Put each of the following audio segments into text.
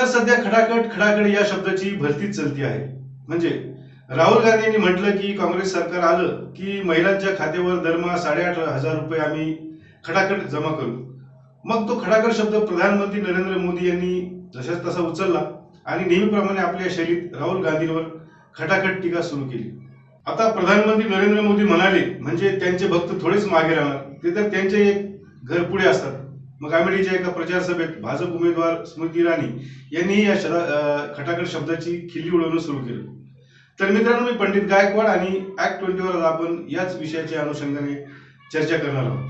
तर सध्या खडाखड खडाखड या शब्दाची भरतीच चलती आहे. म्हणजे राहुल गांधी यांनी म्हटलं की काँग्रेस सरकार आलं की महिलांच्या खात्यावर दरमहा साडेआठ हजार रुपये आम्ही खडाखड जमा करू. मग तो खडाखड शब्द प्रधानमंत्री नरेंद्र मोदी यांनी जशाच तसा उचलला आणि नेहमीप्रमाणे आपल्या शैलीत राहुल गांधींवर खटाखट टीका सुरू केली. आता प्रधानमंत्री नरेंद्र मोदी म्हणाले म्हणजे त्यांचे भक्त थोडेच मागे राहणार ते तर त्यांचे एक घर पुढे असतात. मग अमेठीच्या एका प्रचार सभेत भाजप उमेदवार स्मृती इराणी यांनीही या शब्दा खटाखट शब्दाची खिल्ली उडवणं सुरू केलं. तर मित्रांनो मी पंडित गायकवाड आणि ऍक्ट ट्वेंटीवर आज आपण याच विषयाच्या अनुषंगाने चर्चा करणार आहोत.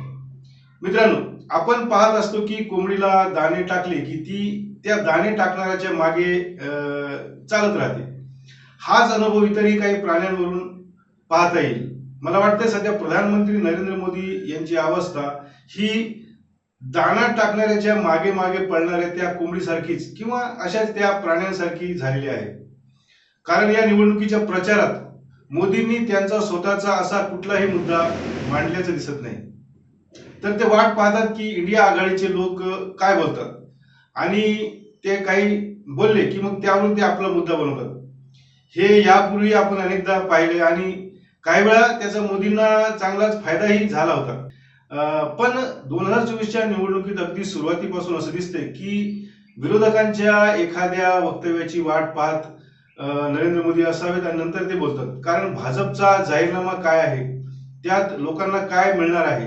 मित्रांनो आपण पाहत असतो की कोंबडीला दाणे टाकले की ती त्या दाणे टाकणाऱ्याच्या मागे चालत राहते. हाच अनुभव इतरही काही प्राण्यांवरून पाहता येईल. मला वाटतं सध्या प्रधानमंत्री नरेंद्र मोदी यांची अवस्था ही दाणा टाकणाऱ्याच्या मागे मागे पळणाऱ्या त्या कोंबडीसारखीच किंवा अशाच त्या प्राण्यांसारखी झालेली आहे. कारण या निवडणुकीच्या प्रचारात मोदींनी त्यांचा स्वतःचा असा कुठलाही मुद्दा मांडल्याचं दिसत नाही. तर ते वाट पाहतात की इंडिया आघाडीचे लोक काय बोलतात. आणि ते काही बोलले की मग त्यावरून ते आपला मुद्दा बनवतात. हे यापूर्वी आपण अनेकदा पाहिले आणि काही वेळा त्याचा मोदींना चांगलाच फायदाही झाला होता. पण दोन हजार चोवीसच्या निवडणुकीत अगदी सुरुवातीपासून असं दिसतंय की विरोधकांच्या एखाद्या वक्तव्याची वाट पाहत नरेंद्र मोदी असावेत आणि नंतर ते बोलतात. कारण भाजपचा जाहीरनामा काय आहे? त्यात लोकांना काय मिळणार आहे?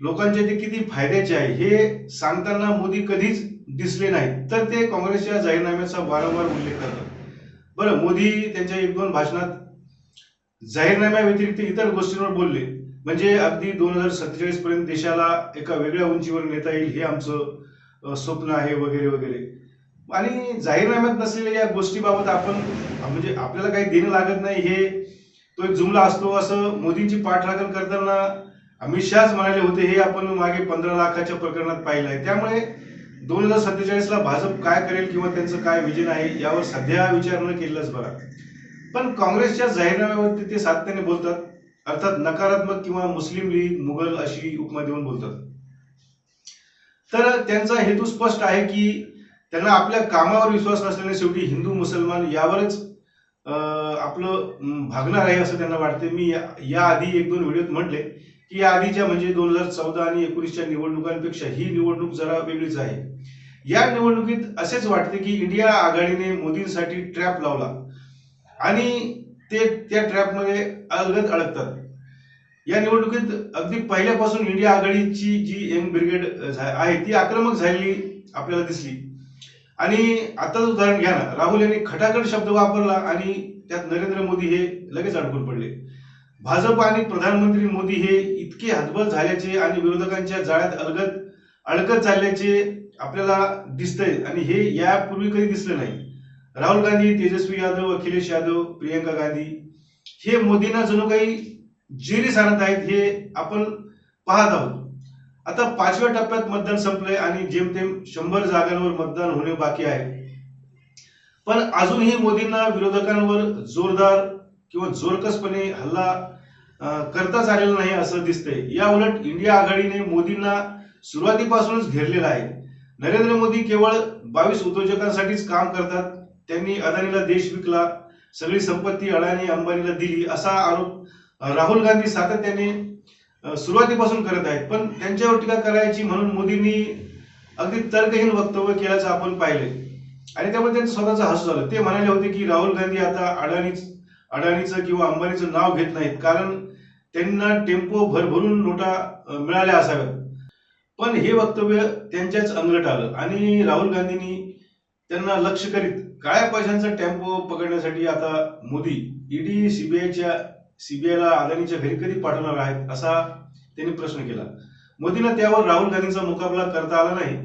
लोकांचे ते किती फायद्याचे आहे? हे सांगताना मोदी कधीच दिसले नाहीत. तर ते काँग्रेसच्या जाहीरनाम्याचा वारंवार उल्लेख करतात. बरं मोदी त्यांच्या एक दोन भाषणात जाहीरनाम्या व्यतिरिक्त इतर गोष्टींवर बोलले. म्हणजे अगदी दोन हजार सत्तेचाळीस पर्यंत देशाला एका वेगळ्या उंचीवर नेता येईल हे आमचं स्वप्न आहे वगैरे वगैरे. आणि जाहीरनाम्यात नसलेल्या या गोष्टीबाबत आपण म्हणजे आपल्याला काही देणं लागत नाही हे तो एक जुमला असतो. असं मोदींची पाठराखण करताना अमित शहाच म्हणाले होते हे आपण मागे पंधरा लाखाच्या प्रकरणात पाहिलं आहे त्यामुळे दोन हजार सत्तेचाळीस ला भाजप काय करेल किंवा त्यांचं काय विजन आहे यावर सध्या विचार न केलेलाच बरा. पण काँग्रेसच्या जाहीरनाम्यावरती ते सातत्याने बोलतात. अर्थात नकारात्मक किंवा मुस्लिम लीग मुघल अशी उपमा देऊन बोलतात. तर त्यांचा हेतू स्पष्ट आहे की त्यांना आपल्या कामावर विश्वास नसल्याने शेवटी हिंदू मुसलमान यावरच आपलं भागणार आहे असं त्यांना वाटते. मी या- याआधी एक दोन व्हिडिओत म्हटले की या आधीच्या म्हणजे दोन हजार चौदा आणि एकोणीसच्या निवडणुकांपेक्षा ही निवडणूक जरा वेगळीच आहे. या निवडणुकीत असेच वाटते की इंडिया आघाडीने मोदींसाठी ट्रॅप लावला. आणि ते त्या ट्रॅपमध्ये अलगद अडकतात. या निवडणुकीत अगदी पहिल्यापासून इंडिया आघाडीची जी यंग ब्रिगेड झा- आहे ती आक्रमक झालेली आपल्याला दिसली. आणि आताच उदाहरण घ्या ना राहुल यांनी खटाखट शब्द वापरला आणि त्यात नरेंद्र मोदी हे लगेच अडकून पडले. भाजप आणि प्रधानमंत्री मोदी हे इतके हतबल झाल्याचे आणि विरोधकांच्या जाळ्यात अलगत अडकत चालल्याचे आपल्याला दिसतंय. आणि हे यापूर्वी कधी दिसलं नाही. राहुल गांधी तेजस्वी यादव अखिलेश यादव प्रियंका गांधी हे मोदींना जणू काही जेरी सांगत आहेत हे आपण पाहत आहोत. आता पाचव्या टप्प्यात मतदान संपलंय आणि जेमतेम शंभर जागांवर मतदान होणे बाकी आहे. पण अजूनही मोदींना विरोधकांवर जोरदार किंवा जोरकसपणे हल्ला करताच आलेला नाही असं दिसतंय. या उलट इंडिया आघाडीने मोदींना सुरुवातीपासूनच घेरलेला आहे. नरेंद्र मोदी केवळ बावीस उद्योजकांसाठीच काम करतात त्यांनी अदानीला देश विकला सगळी संपत्ती अडाणी अंबानीला दिली असा आरोप राहुल गांधी सातत्याने सुरुवातीपासून करत आहेत. पण त्यांच्यावर टीका करायची म्हणून मोदींनी अगदी तर्कहीन वक्तव्य केल्याचं आपण पाहिले आणि त्यामुळे त्यांचं स्वतःचं हसू झालं. ते म्हणाले होते की राहुल गांधी आता अडाणीच अडाणीचं किंवा अंबानीचं नाव घेत नाहीत. कारण त्यांना टेम्पो भरभरून नोटा मिळाल्या असाव्यात. पण हे वक्तव्य त्यांच्याच अंगलट आलं. आणि राहुल गांधींनी त्यांना लक्ष करीत. काळ्या पैशांचा टेम्पो पकडण्यासाठी आता मोदी ईडी सीबीआयच्या सीबीआयला अदानीच्या घरी कधी पाठवणार आहेत असा त्यांनी प्रश्न केला. मोदींना त्यावर राहुल गांधींचा मुकाबला करता आला नाही.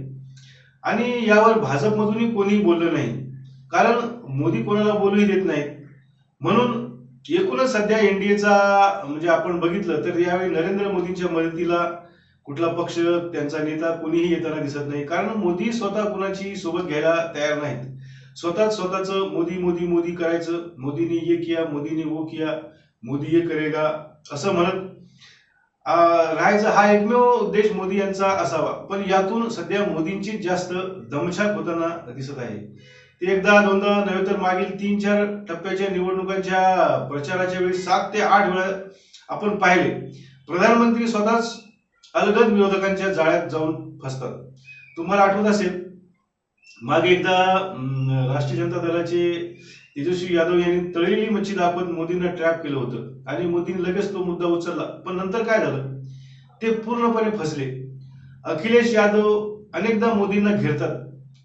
आणि यावर भाजपमधूनही कोणीही बोललं नाही. कारण मोदी कोणाला बोलूही देत नाहीत. म्हणून एकूणच सध्या एनडीएचा म्हणजे आपण बघितलं तर यावेळी नरेंद्र मोदींच्या मदतीला कुठला पक्ष त्यांचा नेता कोणीही येताना दिसत नाही. कारण मोदी स्वतः कुणाची सोबत घ्यायला तयार नाहीत. स्वतःच स्वतःचं मोदी मोदी मोदी करायचं. मोदीने ये किया मोदीने वो किया. मोदी ये करेगा असं म्हणत राहायचा हा एकमेव देश मोदी यांचा असावा. पण यातून सध्या मोदींची जास्त दमछाक होताना दिसत आहे. ते एकदा दोनदा नव्हे तर मागील तीन चार टप्प्याच्या निवडणुकांच्या प्रचाराच्या वेळी सात ते आठ वेळा आपण पाहिले. प्रधानमंत्री स्वतःच अलगद विरोधकांच्या जाळ्यात जाऊन फसतात. तुम्हाला आठवत असेल मागे एकदा राष्ट्रीय जनता दलाचे तेजस्वी यादव यांनी तळलेली मच्छी दाखवत मोदींना ट्रॅप केलं होतं. आणि मोदींनी लगेच तो मुद्दा उचलला. पण नंतर काय झालं? ते पूर्णपणे फसले. अखिलेश यादव अनेकदा मोदींना घेरतात.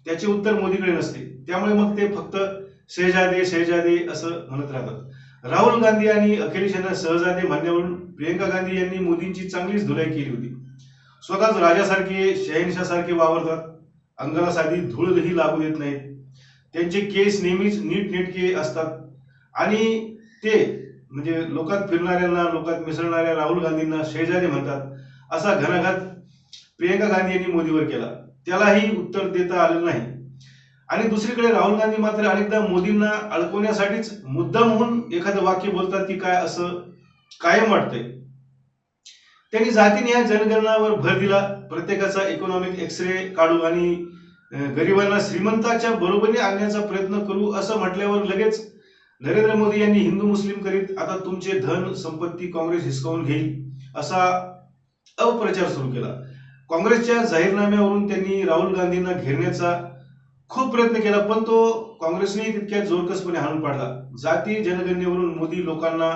त्याचे उत्तर मोदीकडे नसते. त्यामुळे मग ते फक्त शहजादे शहजादे असं म्हणत राहतात. राहुल गांधी आणि अखिलेश यांना सहजाने म्हणण्यावरून प्रियंका गांधी यांनी मोदींची चांगलीच धुलाई केली होती. स्वतःच राजासारखे शहनशासारखे वावरतात. अंगाला साधी धूळही लागू देत नाहीत. त्यांचे केस नेहमीच नीटनेटके असतात. आणि ते म्हणजे लोकात फिरणाऱ्यांना लोकात मिसळणाऱ्या राहुल गांधींना शेजारी म्हणतात. असा घणाघात प्रियंका गांधी यांनी मोदीवर केला. त्यालाही उत्तर देता आलेलं नाही. आणि दुसरीकडे राहुल गांधी मात्र अनेकदा मोदींना अडकवण्यासाठीच मुद्दाम म्हणून एखादं वाक्य बोलतात की काय असं कायम वाटतंय. त्यांनी जातीने या जनगणनावर भर दिला. प्रत्येकाचा इकॉनॉमिक एक्सरे काढू आणि गरिबांना श्रीमंताच्या बरोबरीने आणण्याचा प्रयत्न करू असं म्हटल्यावर लगेच नरेंद्र मोदी यांनी हिंदू मुस्लिम करीत आता तुमचे धन संपत्ती काँग्रेस हिसकावून घेईल असा अप्रचार सुरू केला. काँग्रेसच्या जाहीरनाम्यावरून त्यांनी राहुल गांधींना घेरण्याचा खूप प्रयत्न केला पण तो काँग्रेसने तितक्या जोरकसपणे हाणून पाडला. जाती जनगणनेवरून मोदी लोकांना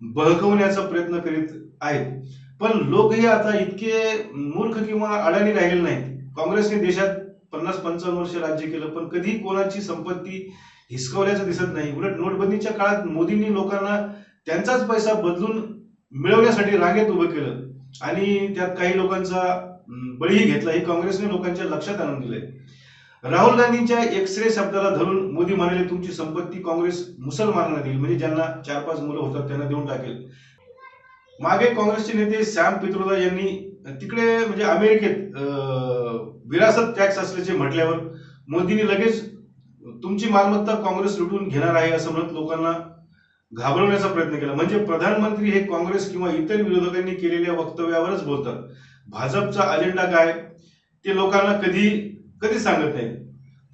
बहकवण्याचा प्रयत्न करीत आहेत. पण लोकही आता इतके मूर्ख किंवा अडाणी राहिलेले नाहीत. काँग्रेसने देशात पन्नास पंचावन्न वर्ष राज्य केलं पण कधी कोणाची संपत्ती हिसकवल्याचं दिसत नाही. उलट नोटबंदीच्या काळात मोदींनी लोकांना त्यांचाच पैसा बदलून मिळवण्यासाठी रांगेत उभं केलं. आणि त्यात काही लोकांचा बळीही घेतला. हे काँग्रेसने लोकांच्या लक्षात आणून दिलंय. राहुल गांधींच्या एक्सरे शब्दाला धरून मोदी म्हणाले तुमची संपत्ती काँग्रेस मुसलमानांना देईल म्हणजे ज्यांना चार पाच मुलं होतात त्यांना देऊन टाकेल. मागे काँग्रेसचे नेते सॅम पित्रोदा यांनी तिकडे म्हणजे अमेरिकेत विरासत टॅक्स असल्याचे म्हटल्यावर मोदींनी लगेच तुमची मालमत्ता काँग्रेस लुटून घेणार आहे असं म्हणत लोकांना घाबरवण्याचा प्रयत्न केला. म्हणजे प्रधानमंत्री हे काँग्रेस किंवा इतर विरोधकांनी केलेल्या वक्तव्यावरच बोलतात. भाजपचा अजेंडा काय? ते लोकांना कधी कधी सांगत नाही.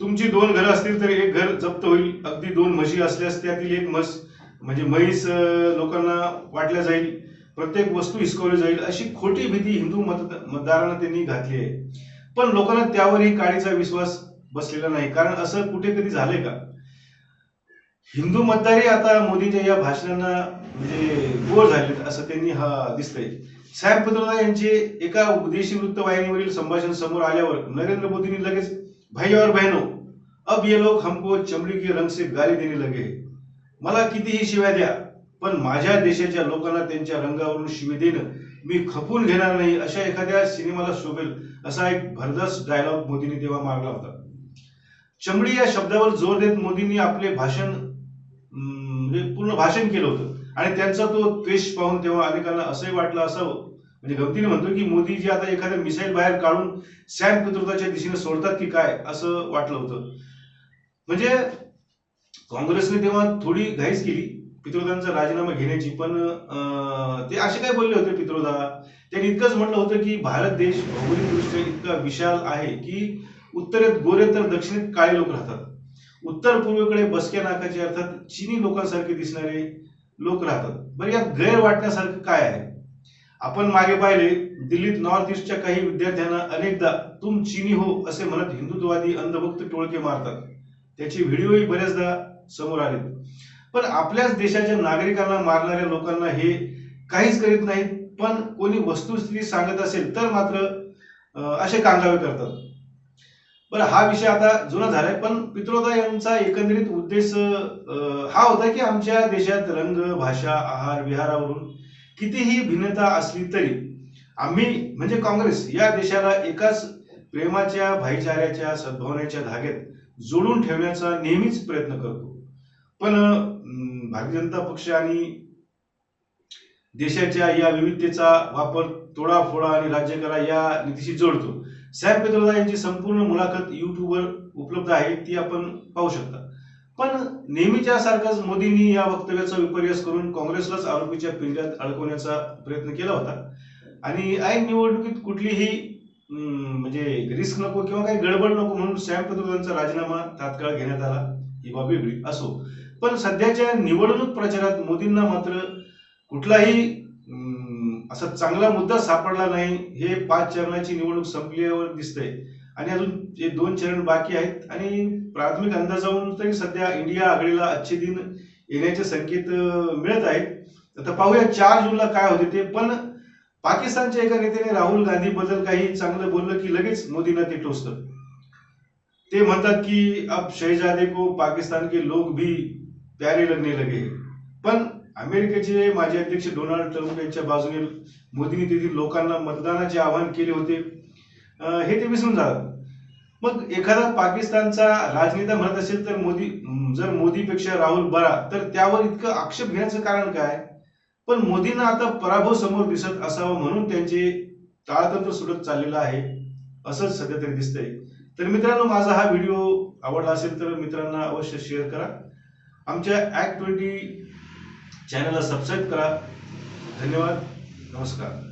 तुमची दोन घरं असतील तर एक घर जप्त होईल. अगदी दोन म्हशी असल्यास त्यातील एक म्हस म्हणजे म्हैस लोकांना वाटल्या जाईल. प्रत्येक वस्तू हिसकवली जाईल. अशी खोटी भीती हिंदू मत मतदारांना त्यांनी घातली आहे. पण लोकांना त्यावरही काळीचा विश्वास बसलेला नाही. कारण असं कुठे कधी झालंय का? हिंदू मतदारही आता मोदींच्या या भाषणांना म्हणजे गोळ झालेत असं त्यांनी हा दिसतंय. साहेब पत्रदा यांचे एका उपदेशी वृत्तवाहिनीवरील संभाषण समोर आल्यावर नरेंद्र मोदींनी लगेच भाई और बहनो अब ये लोग हमको चमड़ी के रंग से गाली देने लगे. मला कितीही शिव्या द्या पण माझ्या देशाच्या लोकांना त्यांच्या रंगावरून शिवी देणं मी खपून घेणार नाही अशा एखाद्या सिनेमाला शोभेल असा एक भरदस डायलॉग मोदींनी तेव्हा मारला होता. चमडी या शब्दावर जोर देत मोदींनी आपले भाषण म्हणजे पूर्ण भाषण केलं होतं. आणि त्यांचा तो द्वेष पाहून तेव्हा अनेकांना असंही वाटलं असावं. म्हणजे गमतीने म्हणतो की मोदी जी आता एखाद्या मिसाईल बाहेर काढून सॅम पितृत्वाच्या दिशेने सोडतात की काय असं वाटलं होतं. म्हणजे काँग्रेसने तेव्हा थोडी घाईच केली पित्रोदांचा राजीनामा घेण्याची पण ते असे काय बोलले होते पित्रोदा त्यांनी इतकंच म्हटलं होतं की भारत देश भौगोलिकदृष्ट्या इतका विशाल आहे की उत्तरेत गोरे तर दक्षिणेत काळे लोक राहतात. उत्तर पूर्वेकडे बसक्या नाकाचे अर्थात चीनी लोकांसारखे दिसणारे लोक राहतात. बरं यात गैर वाटण्यासारखं काय आहे? आपण मागे पाहिले दिल्लीत नॉर्थ ईस्टच्या काही विद्यार्थ्यांना अनेकदा तुम चिनी हो असे म्हणत हिंदुत्ववादी अंधभक्त टोळके मारतात. त्याचे व्हिडिओही बऱ्याचदा समोर आले पण आपल्याच देशाच्या नागरिकांना मारणाऱ्या लोकांना हे काहीच करीत नाहीत पण कोणी वस्तुस्थिती सांगत असेल तर मात्र असे कांगावे करतात. बरं हा विषय आता जुना झालाय पण पित्रोदा यांचा एकंदरीत उद्देश हा होता की आमच्या देशात रंग भाषा आहार विहारावरून कितीही भिन्नता असली तरी आम्ही म्हणजे काँग्रेस या देशाला एकाच प्रेमाच्या भाईचाऱ्याच्या सद्भावनेच्या धाग्यात जोडून ठेवण्याचा नेहमीच प्रयत्न करतो. पण भारतीय जनता पक्ष आणि देशाच्या या विविधतेचा वापर तोडाफोडा आणि राज्य करा या नीतीशी जोडतो. सॅम पेत्रोदा यांची संपूर्ण मुलाखत युट्यूबवर उपलब्ध आहे ती आपण पाहू शकता. पण नेहमीच्या सारखंच मोदींनी या वक्तव्याचा विपर्यास करून काँग्रेसलाच आरोपीच्या पिंजऱ्यात अडकवण्याचा प्रयत्न केला होता. आणि ऐन निवडणुकीत कुठलीही म्हणजे रिस्क नको किंवा काही गडबड नको म्हणून सॅम पतोलेंचा राजीनामा तात्काळ घेण्यात आला ही बाब वेगळी असो. पण सध्याच्या निवडणूक प्रचारात मोदींना मात्र कुठलाही असा चांगला मुद्दा सापडला नाही हे पाच चरणाची निवडणूक संपल्यावर दिसतंय. आणि अजून जे दोन चरण बाकी आहेत आणि प्राथमिक अंदाजावरून तरी सध्या इंडिया आघाडीला अच्छे दिन येण्याचे संकेत मिळत आहेत. आता पाहूया चार जूनला काय होते ते पण पाकिस्तानच्या एका नेत्याने राहुल गांधी बद्दल काही चांगलं बोललं की लगेच मोदींना ते टोचतं. ते म्हणतात की अब शहजादे को पाकिस्तान के लोग भी प्यारे लगने लगे पण अमेरिकेचे माजी अध्यक्ष डोनाल्ड ट्रम्प यांच्या बाजूने मोदींनी तेथील लोकांना मतदानाचे आवाहन केले होते. हे ते विसरून जातात. मग एखादा पाकिस्तानचा राजनेता म्हणत असेल तर मोदी जर मोदीपेक्षा राहुल बरा तर त्यावर इतकं आक्षेप घेण्याचं कारण काय? पण मोदींना आता पराभव समोर दिसत असावं म्हणून त्यांचे ताळतंत्र सुटत चाललेलं आहे असंच सध्या तरी दिसतंय. तर मित्रांनो माझा हा व्हिडिओ आवडला असेल तर मित्रांना अवश्य शेअर करा. आमच्या ॲक्ट ट्वेंटी चॅनलला सबस्क्राईब करा. धन्यवाद. नमस्कार.